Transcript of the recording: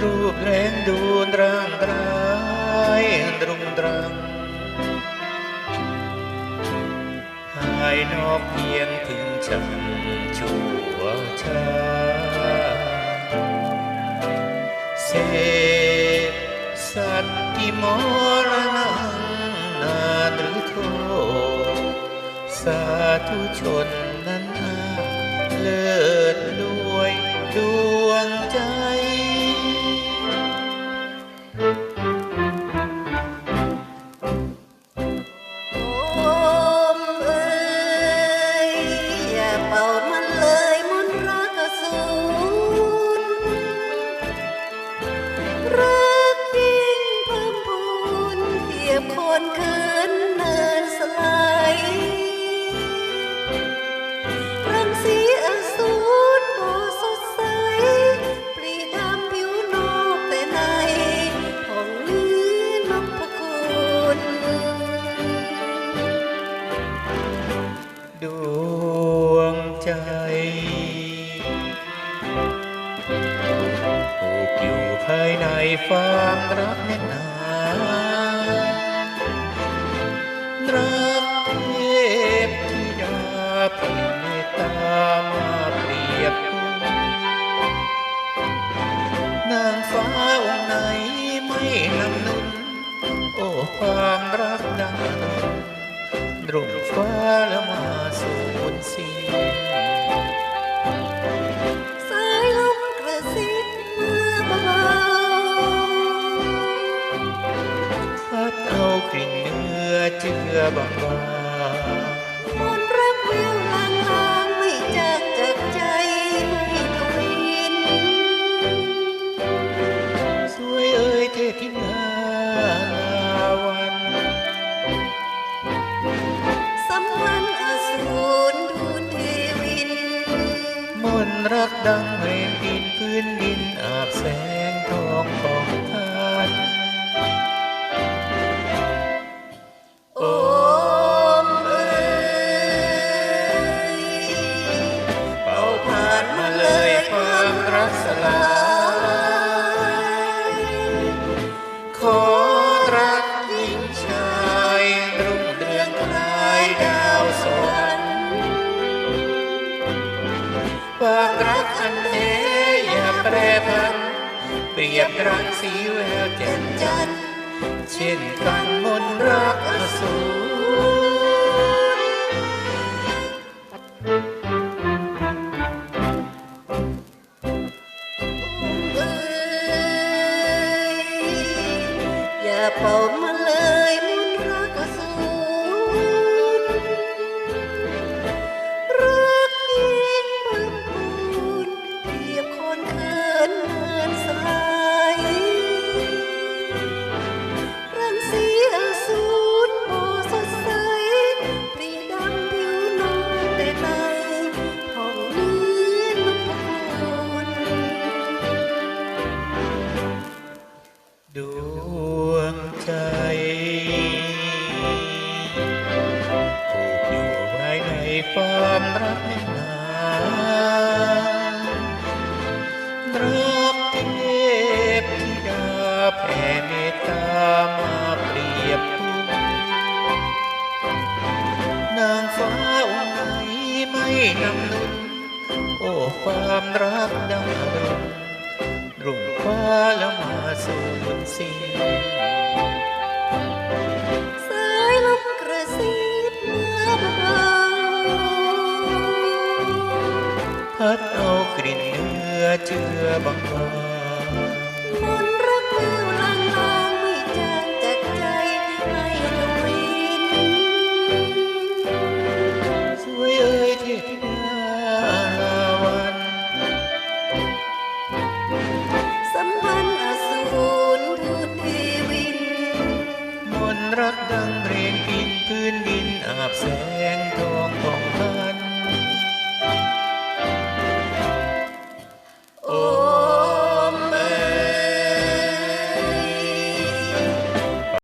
รูปแรงดูร่างร้ายรุงรังหายนอกเพียงถึงฉันชั่วช้าเสพสัตว์ที่มรณะนานหรือโทษสาธุชน ว ความรักแน่นหนารักเทพธิดาเพียงเมตตามาเปรียบนางฟ้าองค์ไหนไม่นำนุนโอ้ความรักดังรุ่งฟ้าแล้วมาสู่บนสิ้น นื้อเจือบางบางมนรักวิวลางลางๆไม่จากจากใจไม่ทวิน สวยเอ่ยเทพธิดาวัน สัมพันธ์อสูรทูตเทวิน มนรักดังเรนดินพื้นดินอาบแสงทองของทา สลายขอรักยิ่งชายรุ่งเรืองคล้ายดาวสวรรค์ความรักอันแท้อย่าแปรผัน เปรียบรังสีแววแจ่มจันเช่นกันมนต์รักอสูร ความรักแน่นหนารักเทพธิดาแผ่เมตตามาเปรียบคุณนางฟ้าองค์ไหนไม่นำนุนโอ้ความรักดังอรุณรุ่งฟ้าแล้วมาสู่บนสิ้น กลิ่นเนื้อเจือบางบางมนรักแววลางลางไม่จางจากใจให้ทวินสวยเอ่ยเทพดาลาวันสัมพันธ์อสูรทูตเทวิน มนรักดังเรนดินพื้นดินอาบแสง